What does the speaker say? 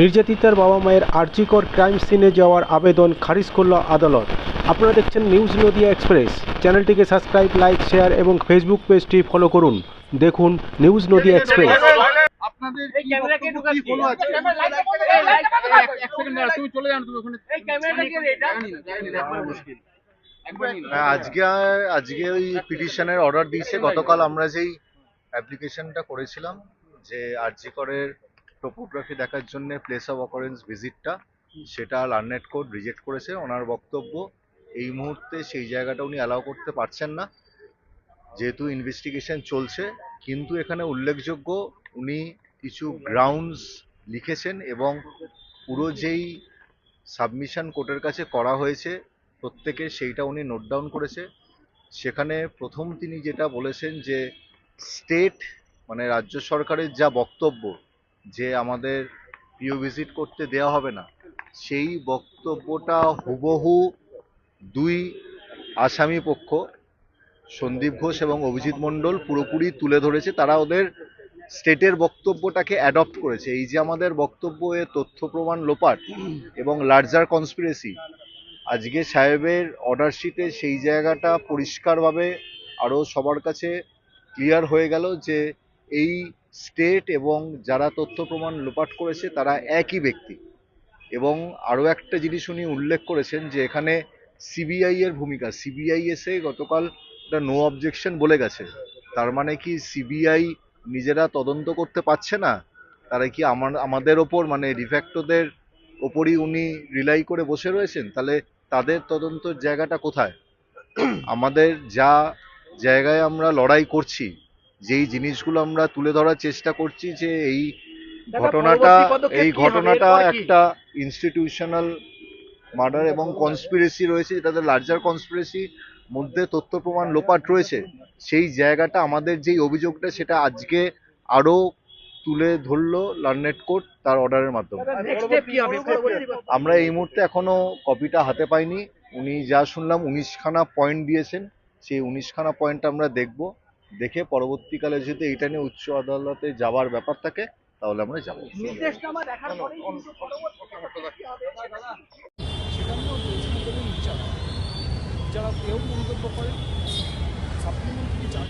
নির্যাতিতার বাবা মায়ের আর্জিকর ক্রাইম সিনে যাওয়ার আবেদন খারিজ করল আদালত। আপনারা দেখছেন নিউজ নদিয়া এক্সপ্রেস। চ্যানেলটিকে সাবস্ক্রাইব লাইক শেয়ার এবং ফেসবুক পেজটি ফলো করুন। দেখুন নিউজ নদিয়া এক্সপ্রেস। আজকে আজকে ওই পিটিশনের অর্ডার দিয়েছে। গতকাল আমরা যেই অ্যাপ্লিকেশনটা করেছিলাম যে আরজিকরের টোপোগ্রাফি দেখার জন্য প্লেস অফ অকারেন্স ভিজিটটা সেটা লার্নেট কোড রিজেক্ট করেছে। ওনার বক্তব্য এই মুহূর্তে সেই জায়গাটা উনি অ্যালাউ করতে পারছেন না। যেহেতু ইনভেস্টিগেশন চলছে কিন্তু এখানে উল্লেখযোগ্য উনি কিছু গ্রাউন্ডস লিখেছেন এবং পুরো যেই সাবমিশন কোর্টের কাছে করা হয়েছে প্রত্যেকে সেইটা উনি নোট ডাউন করেছে। সেখানে প্রথম তিনি যেটা বলেছেন যে স্টেট মানে রাজ্য সরকারের যা বক্তব্য যে আমাদের পিও ভিজিট করতে দেওয়া হবে না, সেই বক্তব্যটা হুবহু দুই আসামি পক্ষ, সন্দীপ ঘোষ এবং অভিজিৎ মণ্ডল পুরোপুরি তুলে ধরেছে। তারা ওদের স্টেটের বক্তব্যটাকে অ্যাডপ্ট করেছে। এই যে আমাদের বক্তব্য, এ তথ্য প্রমাণ লোপাট এবং লার্জার কনস্পিরেসি আজকে সাহেবের অর্ডার শিটে সেই জায়গাটা পরিষ্কারভাবে আরও সবার কাছে ক্লিয়ার হয়ে গেল যে এই স্টেট এবং যারা তথ্য প্রমাণ লোপাট করেছে তারা একই ব্যক্তি। এবং আরও একটা জিনিস উনি উল্লেখ করেছেন যে এখানে সিবিআই এর ভূমিকা, সিবিআই এসে গতকাল একটা নো অবজেকশন বলে গেছে। তার মানে কি সিবিআই নিজেরা তদন্ত করতে পারছে না? তারা কি আমার, আমাদের ওপর মানে ডিফ্যাক্টোদের ওপরই উনি রিলাই করে বসে রয়েছেন? তাহলে তাদের তদন্তর জায়গাটা কোথায়? আমাদের যা জায়গায় আমরা লড়াই করছি যেই জিনিসগুলো আমরা তুলে ধরার চেষ্টা করছি যে এই ঘটনাটা এই ঘটনাটা একটা ইনস্টিটিউশনাল মার্ডার এবং কনস্পিরেসি রয়েছে এটাতে লার্জার কনস্পিরেসি মধ্যে তথ্য প্রমাণ লোপাট রয়েছে। সেই জায়গাটা আমাদের যেই অভিযোগটা সেটা আজকে আরও তুলে ধরলো লার্নেট কোর্ট তার অর্ডারের মাধ্যমে? আমরা এই মুহূর্তে এখনও কপিটা হাতে পাইনি। উনি যা শুনলাম উনিশখানা পয়েন্ট দিয়েছেন। সেই উনিশখানা পয়েন্ট আমরা দেখব। দেখে পরবর্তীকালে যদি এটা নিয়ে উচ্চ আদালতে যাওয়ার ব্যাপার থাকে তাহলে আমরা যাব। যারা কেউ মন্তব্য করেন সাপ্লিমেন্টারি